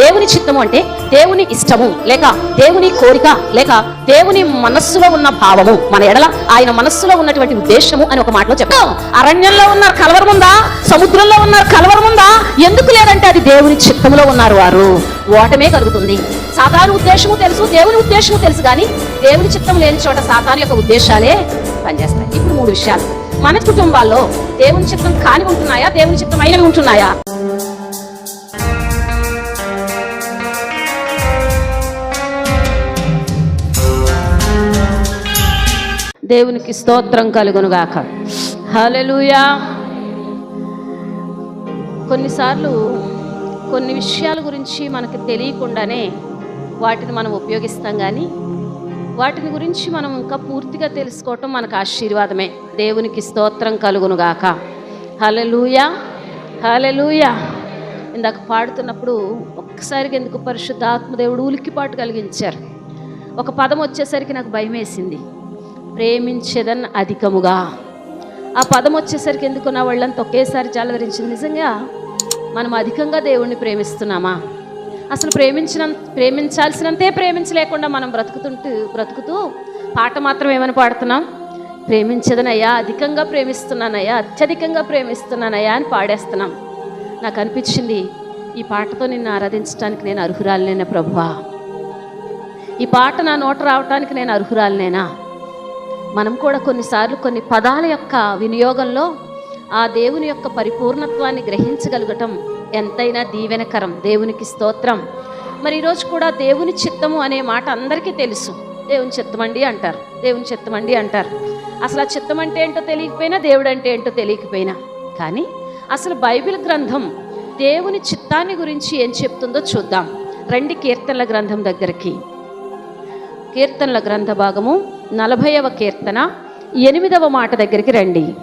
దేవుని చిత్తము అంటే దేవుని ఇష్టము లేక దేవుని కోరిక లేక దేవుని మనస్సులో ఉన్న భావము. మన ఎడల ఆయన మనస్సులో ఉన్నటువంటి ఉద్దేశము అని ఒక మాటలో చెప్తాం. అరణ్యంలో ఉన్నారు కలవరం ఉందా? సముద్రంలో ఉన్నారు కలవరం ఉందా? ఎందుకు లేదంటే అది దేవుని చిత్తములో ఉన్నారు వారు. ఓటమే కలుగుతుంది. సాధారణ ఉద్దేశము తెలుసు దేవుని ఉద్దేశము తెలుసు కానీ దేవుని చిత్తం లేని చోట సాధారణ యొక్క ఉద్దేశాలే పనిచేస్తాయి. ఇప్పుడు మూడు విషయాలు. మన కుటుంబాల్లో దేవుని చిత్తం కాని ఉంటున్నాయా? దేవుని చిత్తం అయినవి ఉంటున్నాయా? దేవునికి స్తోత్రం కలుగునుగాక. హలలుయా కొన్నిసార్లు కొన్ని విషయాల గురించి మనకు తెలియకుండానే వాటిని మనం ఉపయోగిస్తాం కానీ వాటిని గురించి మనం ఇంకా పూర్తిగా తెలుసుకోవటం మనకు ఆశీర్వాదమే. దేవునికి స్తోత్రం కలుగునుగాక. హలలుయా హలలుయా ఇందాక పాడుతున్నప్పుడు ఒక్కసారికి ఎందుకు పరిశుద్ధ ఆత్మదేవుడు ఉలిక్కిపాటు కలిగించారు. ఒక పదం వచ్చేసరికి నాకు భయం వేసింది ప్రేమించేదన్ అధికముగా. ఆ పదం వచ్చేసరికి ఎందుకు నా వాళ్ళంతా ఒకేసారి జలధరించింది నిజంగా మనం అధికంగా దేవుణ్ణి ప్రేమిస్తున్నామా? అసలు ప్రేమించిన ప్రేమించాల్సినంతే ప్రేమించలేకుండా మనం బ్రతుకుతుంటూ బ్రతుకుతూ పాట మాత్రం ఏమని పాడుతున్నాం? ప్రేమించదనయ్యా అధికంగా ప్రేమిస్తున్నానయ్యా అత్యధికంగా ప్రేమిస్తున్నానయ్యా అని పాడేస్తున్నాం. నాకు అనిపించింది ఈ పాటతో నిన్ను ఆరాధించడానికి నేను అర్హురాలినేనా ప్రభువా? ఈ పాట నా నోట రావటానికి నేను అర్హురాలినేనా? మనం కూడా కొన్నిసార్లు కొన్ని పదాల యొక్క వినియోగంలో ఆ దేవుని యొక్క పరిపూర్ణత్వాన్ని గ్రహించగలగటం ఎంతైనా దీవెనకరం దేవునికి స్తోత్రం. మరి ఈరోజు కూడా దేవుని చిత్తము అనే మాట అందరికీ తెలుసు. దేవుని చిత్తమండి అంటారు దేవుని చిత్తమండి అంటారు. అసలు ఆ చిత్తం అంటే ఏంటో తెలియకపోయినా దేవుడు అంటే ఏంటో తెలియకపోయినా. కానీ అసలు బైబిల్ గ్రంథం దేవుని చిత్తాన్ని గురించి ఏం చెప్తుందో చూద్దాం. రండి కీర్తనల గ్రంథం దగ్గరికి. కీర్తనల గ్రంథ భాగము నలభైవ కీర్తన ఎనిమిదవ మాట దగ్గరికి రండి.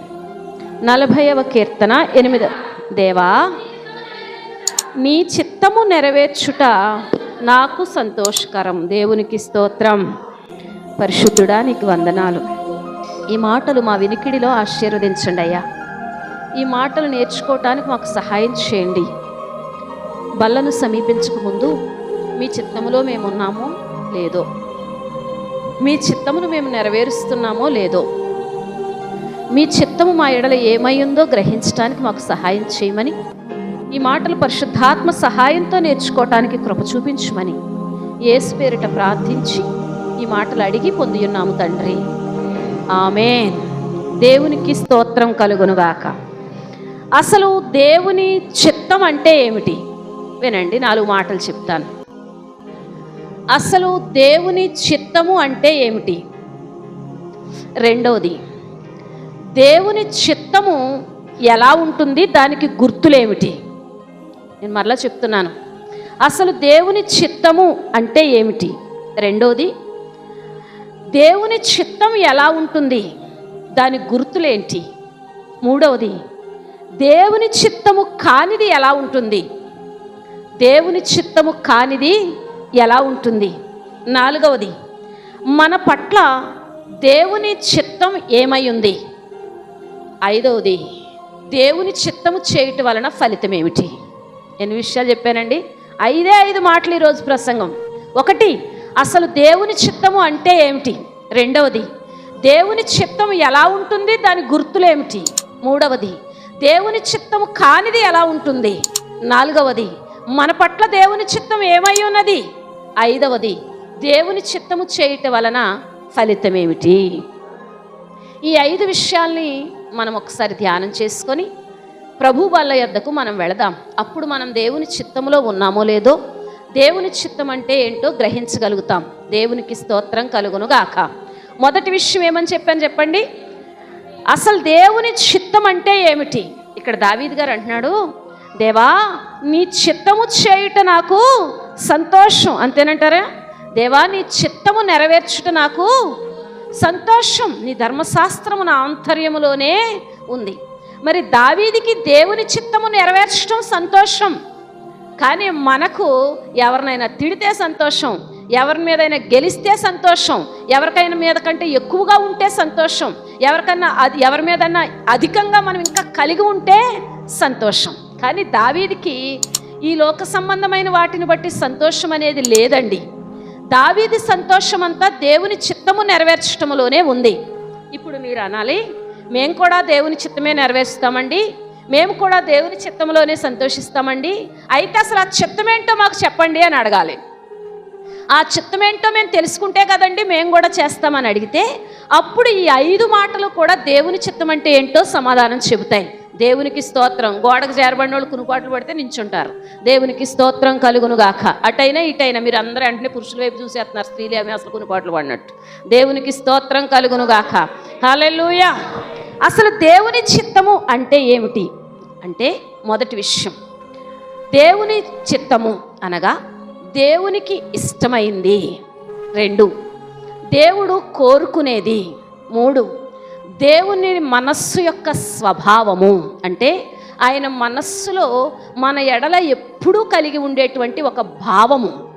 నలభైవ కీర్తన ఎనిమిద దేవా నీ చిత్తము నెరవేర్చుట నాకు సంతోషకరం. దేవునికి స్తోత్రం. పరిశుద్ధుడా నీకు వందనాలు. ఈ మాటలు మా వినికిడిలో ఆశీర్వదించండి అయ్యా. ఈ మాటలు నేర్చుకోవటానికి మాకు సహాయం చేయండి. బల్లను సమీపించక ముందు మీ చిత్తములో మేమున్నామో లేదో మీ చిత్తమును మేము నెరవేరుస్తున్నామో లేదో మీ చిత్తము మా ఎడల ఏమయ్యిందో గ్రహించడానికి మాకు సహాయం చేయమని ఈ మాటలు పరిశుద్ధాత్మ సహాయంతో నేర్చుకోవటానికి కృప చూపించమని ఏసు పేరిట ప్రార్థించి ఈ మాటలు అడిగి పొందియున్నాము తండ్రి. ఆమె దేవునికి స్తోత్రం కలుగునుగాక. అసలు దేవుని చిత్తం అంటే ఏమిటి? వినండి నాలుగు మాటలు చెప్తాను. అసలు దేవుని చిత్తము అంటే ఏమిటి? రెండవది దేవుని చిత్తము ఎలా ఉంటుంది? దానికి గుర్తులేమిటి? నేను మరలా చెప్తున్నాను. అసలు దేవుని చిత్తము అంటే ఏమిటి? రెండోది దేవుని చిత్తం ఎలా ఉంటుంది? దాని గుర్తులేంటి? మూడవది దేవుని చిత్తము కానిది ఎలా ఉంటుంది? దేవుని చిత్తము కానిది ఎలా ఉంటుంది? నాలుగవది మన పట్ల దేవుని చిత్తం ఏమై ఉంది ఐదవది దేవుని చిత్తము చేయటం వలన ఫలితం ఏమిటి ఎన్ని విషయాలు చెప్పానండి? ఐదే ఐదు మాటలు ఈరోజు ప్రసంగం. ఒకటి అసలు దేవుని చిత్తము అంటే ఏమిటి? రెండవది దేవుని చిత్తం ఎలా ఉంటుంది? దాని గుర్తులు ఏమిటి? మూడవది దేవుని చిత్తము కానిది ఎలా ఉంటుంది? నాలుగవది మన పట్ల దేవుని చిత్తం ఏమై ఉన్నది ఐదవది దేవుని చిత్తము చేయటం వలన ఫలితం ఏమిటి ఈ ఐదు విషయాల్ని మనం ఒకసారి ధ్యానం చేసుకొని ప్రభు వాళ్ళ యొద్దకు మనం వెళదాం. అప్పుడు మనం దేవుని చిత్తములో ఉన్నామో లేదో దేవుని చిత్తం అంటే ఏంటో గ్రహించగలుగుతాం. దేవునికి స్తోత్రం కలుగును గాక మొదటి విషయం ఏమని చెప్పాను చెప్పండి? అసలు దేవుని చిత్తం అంటే ఏమిటి? ఇక్కడ దావీద్ గారు అంటున్నాడు దేవా నీ చిత్తము చేయుట నాకు సంతోషం అంతేనంటారా? దేవా నీ చిత్తము నెరవేర్చుట నాకు సంతోషం. నీ ధర్మశాస్త్రము నా ఆంతర్యములోనే ఉంది. మరి దావీదికి దేవుని చిత్తము నెరవేర్చడం సంతోషం. కానీ మనకు ఎవరినైనా తిడితే సంతోషం ఎవరి మీదైనా గెలిస్తే సంతోషం ఎవరికైనా మీద కంటే ఎక్కువగా ఉంటే సంతోషం ఎవరికన్నా అది ఎవరి మీదన్నా అధికంగా మనం ఇంకా కలిగి ఉంటే సంతోషం. కానీ దావీదికి ఈ లోక సంబంధమైన వాటిని బట్టి సంతోషం అనేది లేదండి. దావీది సంతోషం అంతా దేవుని చిత్తము నెరవేర్చడంలోనే ఉంది. ఇప్పుడు మీరు అనాలి మేము కూడా దేవుని చిత్తమే నెరవేరుస్తామండి మేము కూడా దేవుని చిత్తంలోనే సంతోషిస్తామండి. అయితే అసలు ఆ చిత్తమేంటో మాకు చెప్పండి అని అడగాలి. ఆ చిత్తమేంటో మేము తెలుసుకుంటే కదండి మేము కూడా చేస్తామని అడిగితే అప్పుడు ఈ ఐదు మాటలు కూడా దేవుని చిత్తం అంటే ఏంటో సమాధానం చెబుతాయి. దేవునికి స్తోత్రం. గోడకు చేరబడిన వాళ్ళు కునుపాట్లు పడితే నించుంటారు. దేవునికి స్తోత్రం కలుగును గాక. అటైనా ఇటైనా మీరు అందరూ వెంటనే పురుషుల వైపు చూసేస్తున్నారు. స్త్రీలు ఏమి అసలు కునుపాట్లు పడినట్టు. దేవునికి స్తోత్రం కలుగును గాక. అసలు దేవుని చిత్తము అంటే ఏమిటి? అంటే మొదటి విషయం. దేవుని చిత్తము అనగా దేవునికి ఇష్టమైంది. రెండు. దేవుడు కోరుకునేది. మూడు. దేవుని మనస్సు యొక్క స్వభావము అంటే ఆయన మనస్సులో మన ఎడల ఎప్పుడూ కలిగి ఉండేటువంటి ఒక భావము.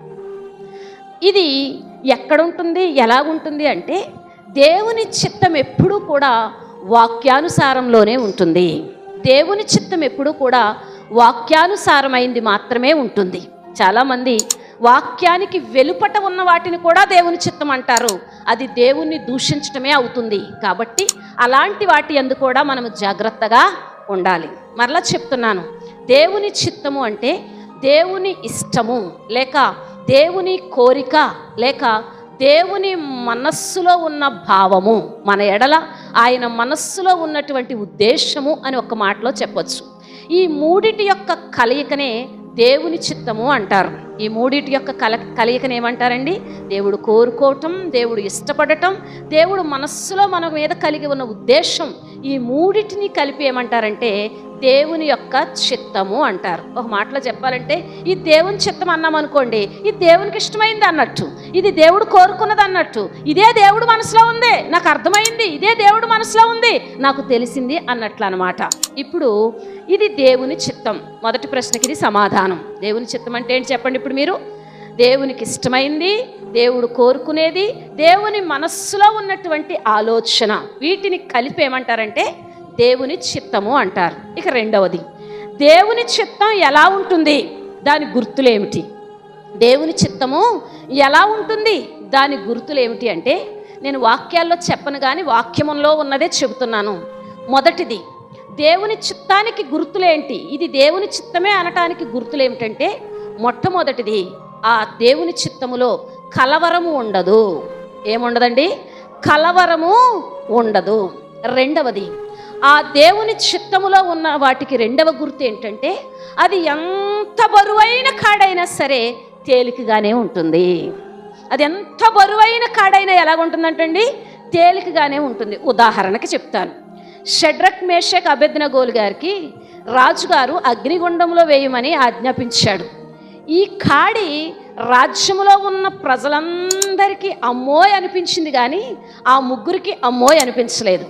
ఇది ఎక్కడుంటుంది? ఎలాగుంటుంది అంటే దేవుని చిత్తం ఎప్పుడూ కూడా వాక్యానుసారంలోనే ఉంటుంది. దేవుని చిత్తం ఎప్పుడూ కూడా వాక్యానుసారమైంది మాత్రమే ఉంటుంది. చాలామంది వాక్యానికి వెలుపట ఉన్న వాటిని కూడా దేవుని చిత్తం అంటారు. అది దేవుణ్ణి దూషించటమే అవుతుంది. కాబట్టి అలాంటి వాటి అందు కూడా మనం జాగ్రత్తగా ఉండాలి. మరలా చెప్తున్నాను. దేవుని చిత్తము అంటే దేవుని ఇష్టము లేక దేవుని కోరిక లేక దేవుని మనస్సులో ఉన్న భావము మన ఎడల ఆయన మనస్సులో ఉన్నటువంటి ఉద్దేశము అని ఒక మాటలో చెప్పొచ్చు. ఈ మూడిటి యొక్క కలయికనే దేవుని చిత్తము అంటారు. ఈ మూడిటి యొక్క కల కలయికను ఏమంటారండి దేవుడు కోరుకోవటం దేవుడు ఇష్టపడటం దేవుడు మనస్సులో మన మీద కలిగి ఉన్న ఉద్దేశం ఈ మూడిటిని కలిపి ఏమంటారంటే దేవుని యొక్క చిత్తము అంటారు. ఒక మాటలో చెప్పాలంటే ఈ దేవుని చిత్తం అన్నాం అనుకోండి ఇది దేవునికి ఇష్టమైంది అన్నట్టు ఇది దేవుడు కోరుకున్నది అన్నట్టు ఇదే దేవుడు మనసులో ఉంది నాకు అర్థమైంది ఇదే దేవుడు మనసులో ఉంది నాకు తెలిసింది అన్నట్లు అనమాట ఇప్పుడు ఇది దేవుని చిత్తం. మొదటి ప్రశ్నకి ఇది సమాధానం. దేవుని చిత్తం అంటే ఏంటి చెప్పండి ఇప్పుడు మీరు? దేవునికి ఇష్టమైంది దేవుడు కోరుకునేది దేవుని మనస్సులో ఉన్నటువంటి ఆలోచన. వీటిని కలిపి ఏమంటారంటే దేవుని చిత్తము అంటారు. ఇక రెండవది దేవుని చిత్తం ఎలా ఉంటుంది? దాని గుర్తులేమిటి దేవుని చిత్తము ఎలా ఉంటుంది? దాని గుర్తులు ఏమిటి అంటే నేను వాక్యాల్లో చెప్పను కానీ వాక్యములో ఉన్నదే చెబుతున్నాను. మొదటిది దేవుని చిత్తానికి గుర్తులేంటి? ఇది దేవుని చిత్తమే అనటానికి గుర్తులు ఏమిటంటే మొట్టమొదటిది ఆ దేవుని చిత్తములో కలవరము ఉండదు. ఏముండదండి? కలవరము ఉండదు. రెండవది ఆ దేవుని చిత్తములో ఉన్న వాటికి రెండవ గుర్తు ఏంటంటే అది ఎంత బరువైన కాడైనా సరే తేలికగానే ఉంటుంది. అది ఎంత బరువైన కాడైనా ఎలాగుంటుందంటండి? తేలికగానే ఉంటుంది. ఉదాహరణకి చెప్తాను. షడ్రక్ మేషక్ అభెజ్ఞగోలు గారికి రాజుగారు అగ్నిగుండంలో వేయమని ఆజ్ఞాపించాడు. ఈ కాడి రాజ్యంలో ఉన్న ప్రజలందరికీ అమ్మోయ్ అనిపించింది కానీ ఆ ముగ్గురికి అమ్మోయ్ అనిపించలేదు.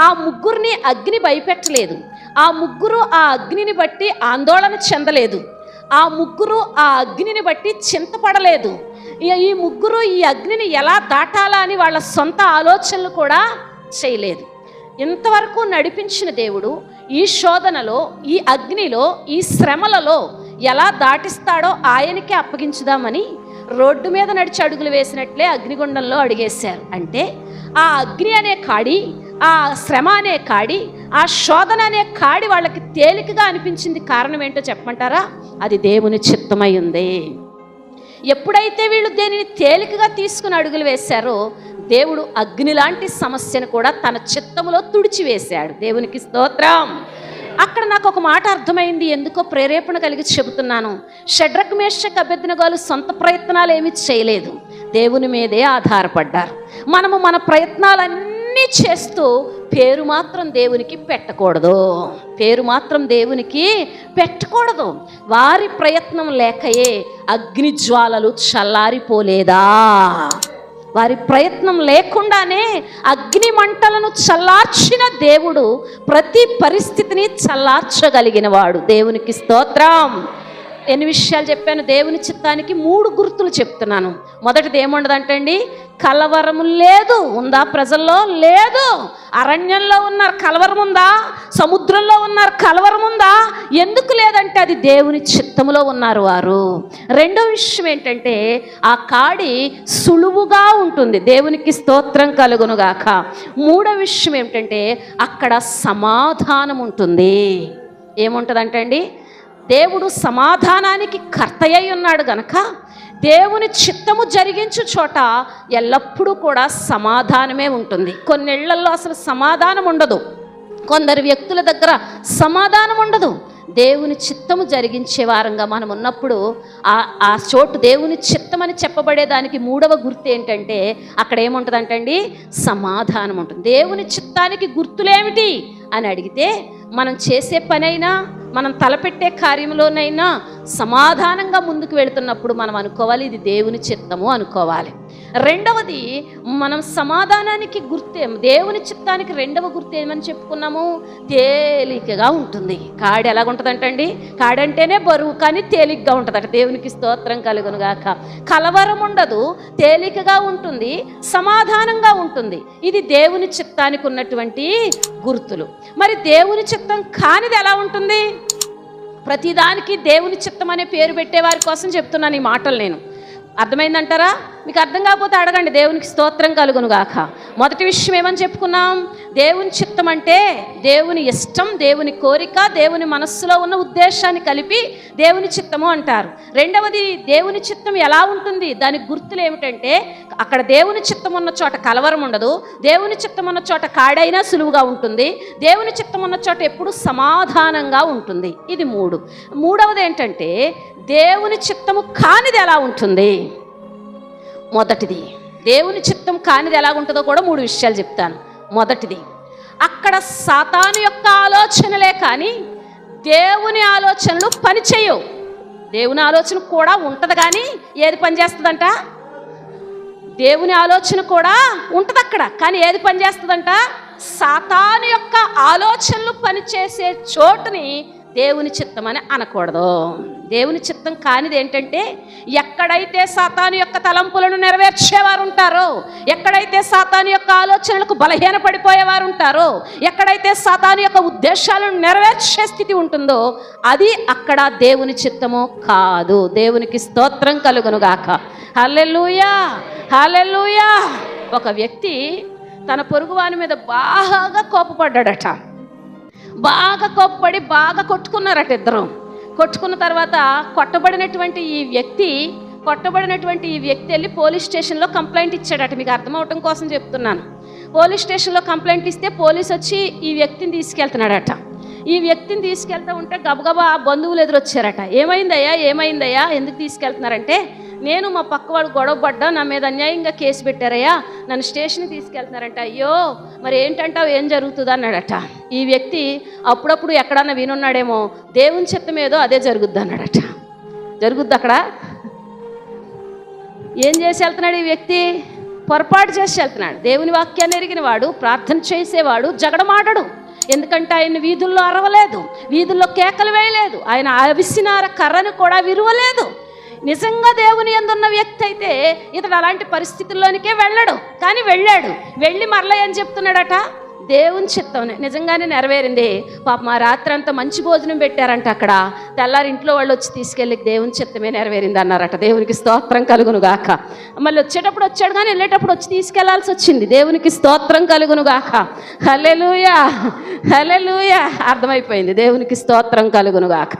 ఆ ముగ్గురిని అగ్ని భయపెట్టలేదు. ఆ ముగ్గురు ఆ అగ్నిని బట్టి ఆందోళన చెందలేదు. ఆ ముగ్గురు ఆ అగ్నిని బట్టి చింతపడలేదు. ఈ- ఈ ముగ్గురు ఈ అగ్నిని ఎలా దాటాలా అని వాళ్ళ సొంత ఆలోచనలు కూడా చేయలేదు. ఇంతవరకు నడిపించిన దేవుడు ఈ శోధనలో ఈ అగ్నిలో ఈ శ్రమలలో ఎలా దాటిస్తాడో ఆయనకే అప్పగించుదామని రోడ్డు మీద నడిచి అడుగులు వేసినట్లే అగ్నిగుండంలో అడిగేశారు. అంటే ఆ అగ్ని అనే కాడి ఆ శ్రమ అనే కాడి ఆ శోధన అనే కాడి వాళ్ళకి తేలికగా అనిపించింది కారణం ఏంటో చెప్పమంటారా? అది దేవుని చిత్తమై ఉంది. ఎప్పుడైతే వీళ్ళు దేనిని తేలికగా తీసుకుని అడుగులు వేశారో దేవుడు అగ్ని లాంటి సమస్యను కూడా తన చిత్తములో తుడిచివేశాడు. దేవునికి స్తోత్రం. అక్కడ నాకు ఒక మాట అర్థమైంది. ఎందుకో ప్రేరేపణ కలిగి చెబుతున్నాను. షడ్రక్ మేషక్ అభ్యర్థనగాలు సొంత ప్రయత్నాలు ఏమీ చేయలేదు. దేవుని మీదే ఆధారపడ్డారు. మనము మన ప్రయత్నాలన్నీ చేస్తూ పేరు మాత్రం దేవునికి పెట్టకూడదు. పేరు మాత్రం దేవునికి పెట్టకూడదు. వారి ప్రయత్నం లేకయే అగ్ని జ్వాలలు చల్లారిపోలేదా? వారి ప్రయత్నం లేకుండానే అగ్ని మంటలను చల్లార్చిన దేవుడు ప్రతి పరిస్థితిని చల్లార్చగలిగిన వాడు దేవునికి స్తోత్రం. ఎన్ని విషయాలు చెప్పాను? దేవుని చిత్తానికి మూడు గుర్తులు చెప్తున్నాను. మొదటిది ఏముండదంటండి? కలవరము లేదు. ఉందా? ప్రజల్లో లేదు. అరణ్యంలో ఉన్నారు. కలవరం ఉందా? సముద్రంలో ఉన్నారు. కలవరం ఉందా? ఎందుకు లేదంటే అది దేవుని చిత్తములో ఉన్నారు వారు. రెండో విషయం ఏంటంటే ఆ కాడి సులువుగా ఉంటుంది. దేవునికి స్తోత్రం కలుగునుగాక. మూడో విషయం ఏమిటంటే అక్కడ సమాధానం ఉంటుంది. ఏముంటుందంటే అండి దేవుడు సమాధానానికి కర్తయ్య ఉన్నాడు గనక దేవుని చిత్తము జరిగించు చోట ఎల్లప్పుడూ కూడా సమాధానమే ఉంటుంది. కొన్నిళ్ళలో అసలు సమాధానం ఉండదు. కొందరు వ్యక్తుల దగ్గర సమాధానం ఉండదు. దేవుని చిత్తము జరిగించే వారంగా మనం ఉన్నప్పుడు ఆ ఆ చోటు దేవుని చిత్తం అని చెప్పబడేదానికి మూడవ గుర్తు ఏంటంటే అక్కడ ఏముంటుందంటండి? సమాధానం ఉంటుంది. దేవుని చిత్తానికి గుర్తులేమిటి అని అడిగితే మనం చేసే పనైనా మనం తలపెట్టే కార్యంలోనైనా సమాధానంగా ముందుకు వెళుతున్నప్పుడు మనం అనుకోవాలి ఇది దేవుని చిత్తము అనుకోవాలి. రెండవది మనం సమాధానానికి గుర్తే దేవుని చిత్తానికి రెండవ గుర్తు ఏమని చెప్పుకున్నాము? తేలికగా ఉంటుంది. కాడి ఎలాగుంటుందంటండి? కాడంటేనే బరువు కానీ తేలికగా ఉంటుందట. దేవునికి స్తోత్రం కలుగునుగాక. కలవరం ఉండదు తేలికగా ఉంటుంది సమాధానంగా ఉంటుంది. ఇది దేవుని చిత్తానికి ఉన్నటువంటి గుర్తులు. మరి దేవుని చిత్తం కానిది ఎలా ఉంటుంది? ప్రతిదానికి దేవుని చిత్తం అనే పేరు పెట్టే వారి కోసం చెప్తున్నాను ఈ మాటలు నేను. అర్థమైందంటారా? మీకు అర్థం కాకపోతే అడగండి. దేవునికి స్తోత్రం కలుగునుగాక. మొదటి విషయం ఏమని చెప్పుకున్నాం? దేవుని చిత్తం అంటే దేవుని ఇష్టం దేవుని కోరిక దేవుని మనస్సులో ఉన్న ఉద్దేశాన్ని కలిపి దేవుని చిత్తము అంటారు. రెండవది దేవుని చిత్తం ఎలా ఉంటుంది? దాని గుర్తులు ఏమిటంటే అక్కడ దేవుని చిత్తం ఉన్న చోట కలవరం ఉండదు. దేవుని చిత్తం ఉన్న చోట కాడైనా సులువుగా ఉంటుంది. దేవుని చిత్తం ఉన్న చోట ఎప్పుడు సమాధానంగా ఉంటుంది. ఇది మూడు. మూడవది ఏంటంటే దేవుని చిత్తము కానిది ఎలా ఉంటుంది? మొదటిది. దేవుని చిత్తం కానిది ఎలా ఉంటుందో కూడా మూడు విషయాలు చెప్తాను. మొదటిది. అక్కడ సాతాను యొక్క ఆలోచనలే కానీ దేవుని ఆలోచనలు పనిచేయవు దేవుని ఆలోచన కూడా ఉంటుంది కానీ ఏది పనిచేస్తుందంట దేవుని ఆలోచన కూడా ఉంటుంది అక్కడ కానీ ఏది పనిచేస్తుందంట సాతాను యొక్క ఆలోచనలు పనిచేసే చోటుని దేవుని చిత్తం అని అనకూడదు. దేవుని చిత్తం కానిది ఏంటంటే ఎక్కడైతే సాతాను యొక్క తలంపులను నెరవేర్చేవారు ఉంటారో ఎక్కడైతే సాతాను యొక్క ఆలోచనలకు బలహీన పడిపోయేవారు ఉంటారో ఎక్కడైతే సాతాను యొక్క ఉద్దేశాలను నెరవేర్చే స్థితి ఉంటుందో అది అక్కడ దేవుని చిత్తము కాదు. దేవునికి స్తోత్రం కలుగునుగాక. హల్లెలూయా! హల్లెలూయా! ఒక వ్యక్తి తన పొరుగువాని మీద బాగా కోపపడ్డాడట. బాగా కోప్పడి బాగా కొట్టుకున్నారట ఇద్దరు. కొట్టుకున్న తర్వాత కొట్టబడినటువంటి ఈ వ్యక్తి కొట్టబడినటువంటి ఈ వ్యక్తి వెళ్ళి పోలీస్ స్టేషన్లో కంప్లైంట్ ఇచ్చాడట. మీకు అర్థమవటం కోసం చెప్తున్నాను. పోలీస్ స్టేషన్లో కంప్లైంట్ ఇస్తే పోలీస్ వచ్చి ఈ వ్యక్తిని తీసుకెళ్తున్నాడట. ఈ వ్యక్తిని తీసుకెళ్తా ఉంటే గబగబా బంధువులు ఎదురొచ్చారట. ఏమైందయ్యా? ఏమైందయ్యా? ఎందుకు తీసుకెళ్తున్నారంటే నేను మా పక్కవాడు గొడవ పడ్డా నా మీద అన్యాయంగా కేసు పెట్టారయ్యా నన్ను స్టేషన్కి తీసుకెళ్తున్నారంట. అయ్యో మరి ఏంటంటావు ఏం జరుగుతుంది అన్నాడట. ఈ వ్యక్తి అప్పుడప్పుడు ఎక్కడన్నా వినున్నాడేమో దేవుని చిత్తం ఏదో అదే జరుగుద్ది అన్నాడట. జరుగుద్ది అక్కడ? ఏం చేసి వెళ్తున్నాడు ఈ వ్యక్తి? పొరపాటు చేసి వెళ్తున్నాడు. దేవుని వాక్యాన్ని ఎరిగిన వాడు ప్రార్థన చేసేవాడు జగడమాడడు ఎందుకంటే ఆయన వీధుల్లో అరవలేదు వీధుల్లో కేకలు వేయలేదు ఆయన అవిసినార కర్రను కూడా విరువలేదు. నిజంగా దేవుని ఎందున్న వ్యక్తి అయితే ఇతడు అలాంటి పరిస్థితుల్లోనికే వెళ్ళడు. కానీ వెళ్ళాడు. వెళ్ళి మరలా ఏం చెప్తున్నాడట? దేవుని చిత్తం నిజంగానే నెరవేరింది. పాప మా రాత్రి అంతా మంచి భోజనం పెట్టారంట అక్కడ. తెల్లారి ఇంట్లో వాళ్ళు వచ్చి తీసుకెళ్ళి దేవుని చిత్తమే నెరవేరింది అన్నారట. దేవునికి స్తోత్రం కలుగును గాక మళ్ళీ వచ్చేటప్పుడు వచ్చాడు కానీ వెళ్ళేటప్పుడు వచ్చి తీసుకెళ్ళాల్సి వచ్చింది. దేవునికి స్తోత్రం కలుగును గాక హలెలుయా హలెలుయా అర్థమైపోయింది. దేవునికి స్తోత్రం కలుగును గాక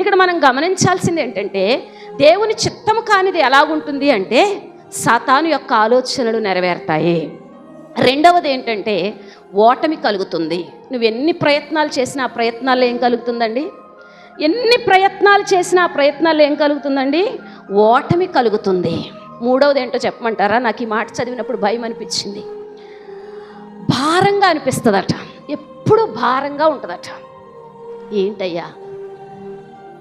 ఇక్కడ మనం గమనించాల్సింది ఏంటంటే దేవుని చిత్తము కానిది ఎలాగుంటుంది అంటే సాతాను యొక్క ఆలోచనలు నెరవేరుతాయి. రెండవది ఏంటంటే ఓటమి కలుగుతుంది. నువ్వు ఎన్ని ప్రయత్నాలు చేసినా ఆ ఏం కలుగుతుందండి? ఎన్ని ప్రయత్నాలు చేసినా ఆ ఏం కలుగుతుందండి? ఓటమి కలుగుతుంది. మూడవది ఏంటో చెప్పమంటారా? నాకు ఈ మాట చదివినప్పుడు భయం అనిపించింది. భారంగా అనిపిస్తుందట. ఎప్పుడు భారంగా ఉంటుందట. ఏంటయ్యా?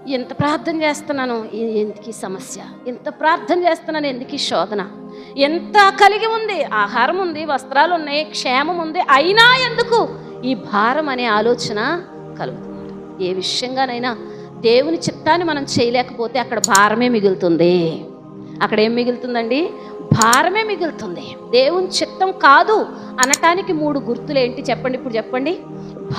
ఎంత ప్రార్థన చేస్తున్నాను ఎందుకు ఈ సమస్య? ఎంత ప్రార్థన చేస్తున్నాను ఎందుకు ఈ శోధన? ఎంత కలిగి ఉంది ఆహారం ఉంది వస్త్రాలు ఉన్నాయి క్షేమం ఉంది అయినా ఎందుకు ఈ భారం అనే ఆలోచన కలుగుతుంది. ఏ విషయంగానైనా దేవుని చిత్తాన్ని మనం చేయలేకపోతే అక్కడ భారమే మిగులుతుంది. అక్కడ ఏం మిగులుతుందండి? భారమే మిగులుతుంది. దేవుని చిత్తం కాదు అనటానికి మూడు గుర్తులు ఏంటి చెప్పండి ఇప్పుడు చెప్పండి?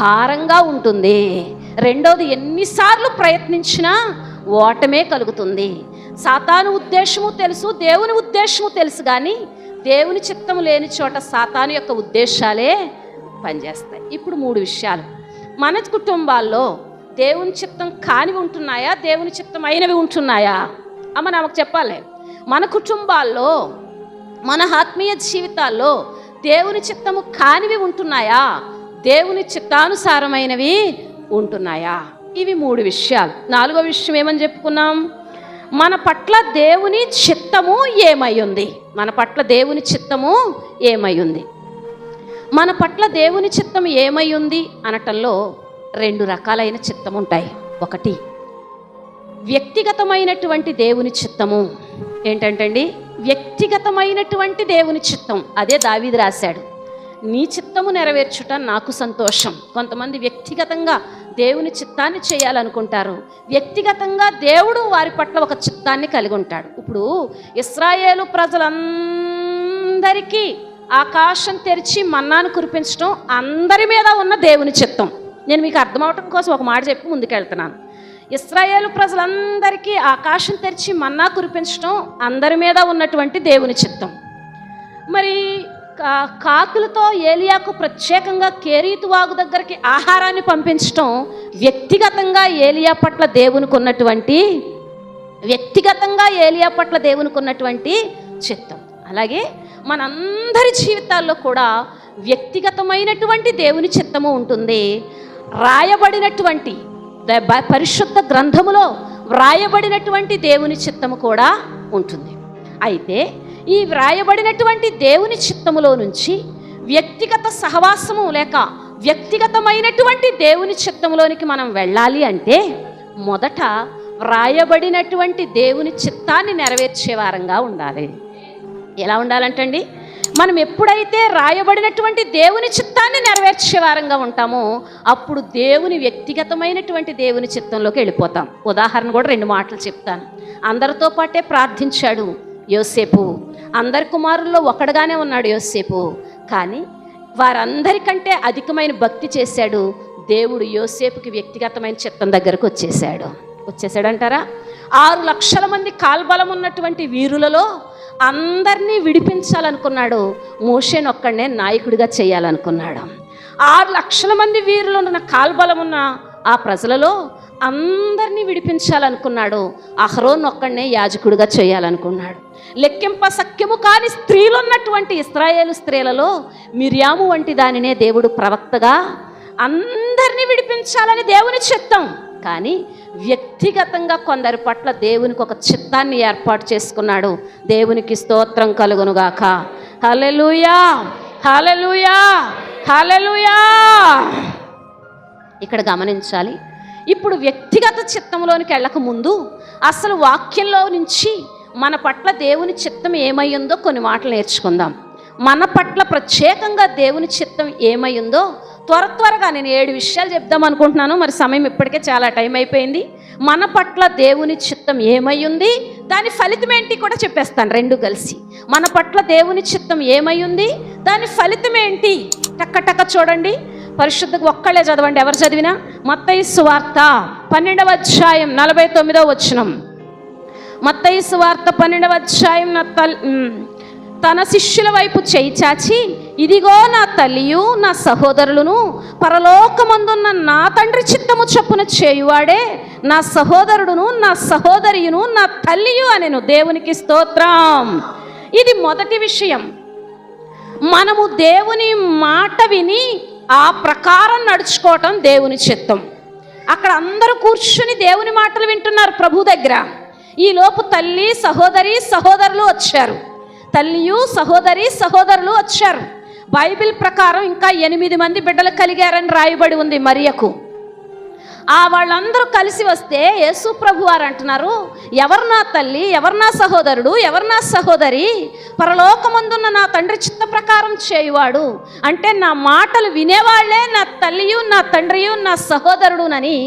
భారంగా ఉంటుంది. రెండోది ఎన్నిసార్లు ప్రయత్నించినా ఓటమే కలుగుతుంది. సాతాను ఉద్దేశము తెలుసు దేవుని ఉద్దేశము తెలుసు కానీ దేవుని చిత్తం లేని చోట సాతాను యొక్క ఉద్దేశాలే పనిచేస్తాయి. ఇప్పుడు మూడు విషయాలు. మన కుటుంబాల్లో దేవుని చిత్తం కానివి ఉంటున్నాయా? దేవుని చిత్తం అయినవి ఉంటున్నాయా? అమ్మ నాకు చెప్పాలి. మన కుటుంబాల్లో మన ఆత్మీయ జీవితాల్లో దేవుని చిత్తము కానివి ఉంటున్నాయా? దేవుని చిత్తానుసారమైనవి ఉంటున్నాయా? ఇవి మూడు విషయాలు. నాలుగో విషయం ఏమని చెప్పుకున్నాం? మన పట్ల దేవుని చిత్తము ఏమయ్యుంది మన పట్ల దేవుని చిత్తము ఏమయ్యుంది మన పట్ల దేవుని చిత్తం ఏమయ్యుంది అనటంలో రెండు రకాలైన చిత్తం ఉంటాయి ఒకటి వ్యక్తిగతమైనటువంటి దేవుని చిత్తము. ఏంటంటండి? వ్యక్తిగతమైనటువంటి దేవుని చిత్తం. అదే దావీది రాశాడు. నీ చిత్తము నెరవేర్చుట నాకు సంతోషం. కొంతమంది వ్యక్తిగతంగా దేవుని చిత్తాన్ని చేయాలనుకుంటారు. వ్యక్తిగతంగా దేవుడు వారి పట్ల ఒక చిత్తాన్ని కలిగి ఉంటాడు. ఇప్పుడు ఇస్రాయేలు ప్రజలందరికీ ఆకాశం తెరిచి మన్నాను కురిపించడం అందరి మీద ఉన్న దేవుని చిత్తం. నేను మీకు అర్థమవటం కోసం ఒక మాట చెప్పి ముందుకెళ్తున్నాను. ఇస్రాయేలు ప్రజలందరికీ ఆకాశం తెరిచి మన్నా కురిపించడం అందరి మీద ఉన్నటువంటి దేవుని చిత్తం. మరి కా- కాకులతో ఏలియాకు ప్రత్యేకంగా కేరీతు వాగు దగ్గరికి ఆహారాన్ని పంపించడం వ్యక్తిగతంగా ఏలియా పట్ల దేవునికి ఉన్నటువంటి వ్యక్తిగతంగా ఏలియా పట్ల దేవునికి ఉన్నటువంటి చిత్తం. అలాగే మనందరి జీవితాల్లో కూడా వ్యక్తిగతమైనటువంటి దేవుని చిత్తము ఉంటుంది. రాయబడినటువంటి పరిశుద్ధ గ్రంథములో వ్రాయబడినటువంటి దేవుని చిత్తము కూడా ఉంటుంది. అయితే ఈ వ్రాయబడినటువంటి దేవుని చిత్తములో నుంచి వ్యక్తిగత సహవాసము లేక వ్యక్తిగతమైనటువంటి దేవుని చిత్తములోనికి మనం వెళ్ళాలి అంటే మొదట వ్రాయబడినటువంటి దేవుని చిత్తాన్ని నెరవేర్చే వారంగా ఉండాలి. ఎలా ఉండాలంటండి? మనం ఎప్పుడైతే రాయబడినటువంటి దేవుని చిత్తాన్ని నెరవేర్చే వారంగా ఉంటామో అప్పుడు దేవుని వ్యక్తిగతమైనటువంటి దేవుని చిత్తంలోకి వెళ్ళిపోతాం. ఉదాహరణ కూడా రెండు మాటలు చెప్తాను. అందరితో పాటే ప్రార్థించాడు యోసేపు. అందరి కుమారుల్లో ఒకడుగానే ఉన్నాడు యోసేపు. కానీ వారందరికంటే అధికమైన భక్తి చేశాడు దేవుడు యోసేపుకి వ్యక్తిగతమైన చిత్తం దగ్గరకు వచ్చేసాడు వచ్చేసాడంటారా ఆరు లక్షల మంది కాల్బలం ఉన్నటువంటి వీరులలో అందరినీ విడిపించాలనుకున్నాడు. మోషేనొక్కడనే నాయకుడిగా చేయాలనుకున్నాడు. ఆరు లక్షల మంది వీరులు ఉన్న కాల్బలం ఉన్న ఆ ప్రజలలో అందరినీ విడిపించాలనుకున్నాడు. అహరోన్ ఒక్కడనే యాజకుడిగా చేయాలనుకున్నాడు. లెక్కింప సఖ్యము కాని స్త్రీలు ఉన్నటువంటి ఇస్రాయేలు స్త్రీలలో మిర్యాము వంటి దానినే దేవుడు ప్రవక్తగా అందరినీ విడిపించాలని దేవుని చిత్తం. కానీ వ్యక్తిగతంగా కొందరి పట్ల దేవునికి ఒక చిత్తాన్ని ఏర్పాటు చేసుకున్నాడు. దేవునికి స్తోత్రం కలుగునుగాక. హలెలుయా హలెలుయా హలెలుయా ఇక్కడ గమనించాలి. ఇప్పుడు వ్యక్తిగత చిత్తంలోనికి వెళ్ళక ముందు అసలు వాక్యంలో నుంచి మన పట్ల దేవుని చిత్తం ఏమయ్యిందో కొన్ని మాటలు నేర్చుకుందాం. మన పట్ల ప్రత్యేకంగా దేవుని చిత్తం ఏమయ్యిందో త్వర త్వరగా నేను ఏడు విషయాలు చెప్దాం అనుకుంటున్నాను. మరి సమయం ఇప్పటికే చాలా టైం అయిపోయింది. మన పట్ల దేవుని చిత్తం ఏమయ్యింది దాని ఫలితం ఏంటి కూడా చెప్పేస్తాను రెండు కలిసి. మన పట్ల దేవుని చిత్తం ఏమయ్యింది దాని ఫలితం ఏంటి? టక్క టక్క చూడండి. పరిశుద్ధ ఒక్కళ్ళే చదవండి. ఎవరు చదివినా? మత్తయి సువార్త పన్నెండవ అధ్యాయం నలభై తొమ్మిదవ వచనం. మత్తయి సువార్త పన్నెండవ అధ్యాయం నా తన శిష్యుల వైపు చేయి చాచి ఇదిగో నా తల్లియు నా సహోదరులను పరలోకమందున్న నా తండ్రి చిత్తము చొప్పున చేయువాడే నా సహోదరుడును నా సహోదరియును నా తల్లియు అనెను దేవునికి స్తోత్రం. ఇది మొదటి విషయం. మనము దేవుని మాట విని ఆ ప్రకారం నడుచుకోవటం దేవుని చిత్తం. అక్కడ అందరూ కూర్చుని దేవుని మాటలు వింటున్నారు ప్రభు దగ్గర. ఈలోపు తల్లి సహోదరి సహోదరులు వచ్చారు. తల్లియు సహోదరి సహోదరులు వచ్చారు. బైబిల్ ప్రకారం ఇంకా ఎనిమిది మంది బిడ్డలు కలిగారని రాయబడి ఉంది మరియకు. ఆ వాళ్ళందరూ కలిసి వస్తే యేసు ప్రభు వారు అంటున్నారు ఎవరు నా తల్లి ఎవరు నా సహోదరుడు ఎవరు నా సహోదరి? పరలోకమందున్న నా తండ్రి చిత్త ప్రకారం చేయువాడు. అంటే నా మాటలు వినేవాళ్ళే నా తల్లియు నా తండ్రియు నా సహోదరుడునని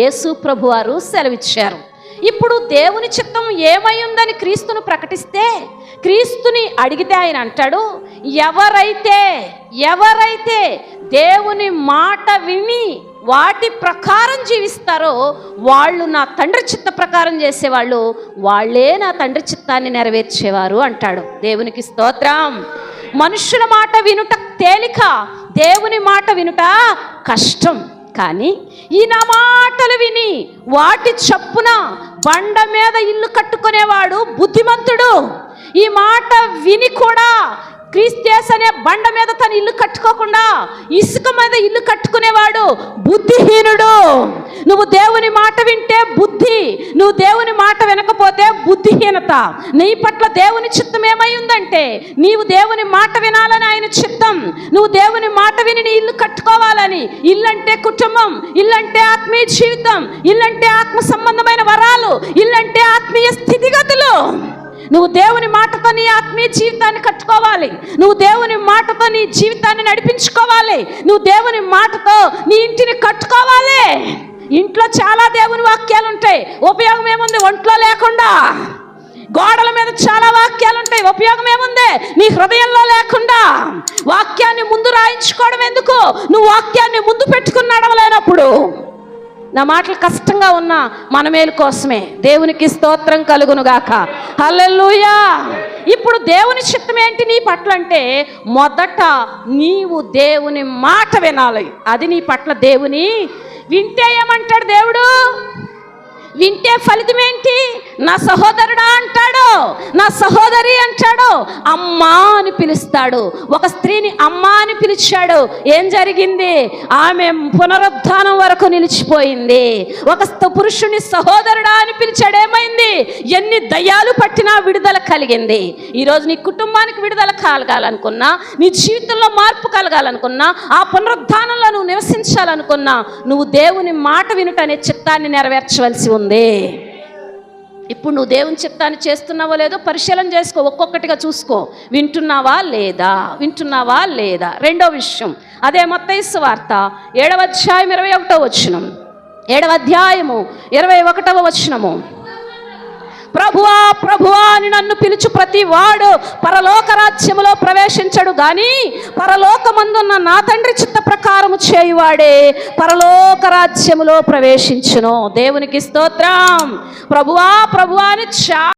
యేసు ప్రభువారు సెలవిచ్చారు. ఇప్పుడు దేవుని చిత్తం ఏమై ఉందని క్రీస్తును ప్రకటిస్తే క్రీస్తుని అడిగితే ఆయన అంటాడు ఎవరైతే ఎవరైతే దేవుని మాట విని వాటి ప్రకారం జీవిస్తారో వాళ్ళు నా తండ్రి చిత్త ప్రకారం చేసేవాళ్ళు వాళ్ళే నా తండ్రి చిత్తాన్ని నెరవేర్చేవారు అంటాడు. దేవునికి స్తోత్రం. మనుషుల మాట వినుట తేలిక దేవుని మాట వినుట కష్టం. కానీ ఈ నా మాటలు విని వాటి చప్పున బండ మీద ఇల్లు కట్టుకునేవాడు బుద్ధిమంతుడు. ఈ మాట విని కూడా క్రీస్తేస్ అనే బండ మీద తన ఇల్లు కట్టుకోకుండా ఇసుక మీద ఇల్లు కట్టుకునేవాడు బుద్ధిహీనుడు. నువ్వు దేవుని మాట వింటే బుద్ధి నువ్వు దేవుని మాట వినకపోతే బుద్ధిహీనత. నీ పట్ల దేవుని చిత్తం ఏమై ఉందంటే నీవు దేవుని మాట వినాలని ఆయన చిత్తం. నువ్వు దేవుని మాట విని నీ ఇల్లు కట్టుకోవాలని. ఇల్లంటే కుటుంబం ఇల్లంటే ఆత్మీయ జీవితం ఇల్లంటే ఆత్మ సంబంధమైన వరాలు ఇల్లంటే ఆత్మీయ స్థితిగతులు. నువ్వు దేవుని మాటతో నీ ఆత్మీయ జీవితాన్ని కట్టుకోవాలి. నువ్వు దేవుని మాటతో నీ జీవితాన్ని నడిపించుకోవాలి. నువ్వు దేవుని మాటతో నీ ఇంటిని కట్టుకోవాలి. ఇంట్లో చాలా దేవుని వాక్యాలు ఉంటాయి ఉపయోగం ఏముంది? ఒంట్లో లేకుండా. గోడల మీద చాలా వాక్యాలు ఉంటాయి ఉపయోగం ఏముంది? నీ హృదయంలో లేకుండా. వాక్యాన్ని ముందు రాయించుకోవడం ఎందుకు? నువ్వు వాక్యాన్ని ముందు పెట్టుకుని నడవలేనప్పుడు. నా మాటలు కష్టంగా ఉన్నా మన మేలు కోసమే. దేవునికి స్తోత్రం కలుగును గాక హల్లెలూయా! ఇప్పుడు దేవుని చిత్తం ఏంటి నీ పట్ల అంటే మొదట నీవు దేవుని మాట వినాలి. అది నీ పట్ల దేవుని వింటే ఏమంటాడు దేవుడు? వింటే ఫలితం ఏంటి నా సహోదరుడా అంటాడు? నా సహోదరి అంటాడు? అమ్మా అని పిలుస్తాడు. ఒక స్త్రీని అమ్మా అని పిలిచాడు. ఏం జరిగింది? ఆమె పునరుద్ధానం వరకు నిలిచిపోయింది. ఒక స్త- పురుషుని సహోదరుడా అని పిలిచాడు ఏమైంది ఎన్ని దయ్యాలు పట్టినా విడుదల కలిగింది. ఈరోజు నీ కుటుంబానికి విడుదల కలగాలనుకున్నా నీ జీవితంలో మార్పు కలగాలనుకున్నా ఆ పునరుద్ధానంలో నువ్వు నివసించాలనుకున్నా నువ్వు దేవుని మాట వినుట అనే చిత్తాన్ని నెరవేర్చవలసి ఉంది. ఇప్పుడు నువ్వు దేవుని చిత్తాన్ని చేస్తున్నావో లేదో పరిశీలన చేసుకో ఒక్కొక్కటిగా చూసుకో. వింటున్నావా లేదా? వింటున్నావా లేదా? రెండో విషయం. అదే మత్తైసు వార్త ఏడవ అధ్యాయం ఇరవై ఒకటో వచనం. ఏడవ అధ్యాయము ఇరవై ఒకటవ వచనము. ప్రభువా ప్రభువా అని నన్ను పిలుచు ప్రతి వాడు పరలోక రాజ్యములో ప్రవేశించడు గాని పరలోకమందున్న నా తండ్రి చిత్త ప్రకారము చేయువాడే పరలోక రాజ్యములో ప్రవేశించును. దేవునికి స్తోత్రం. ప్రభువా ప్రభువా అని చా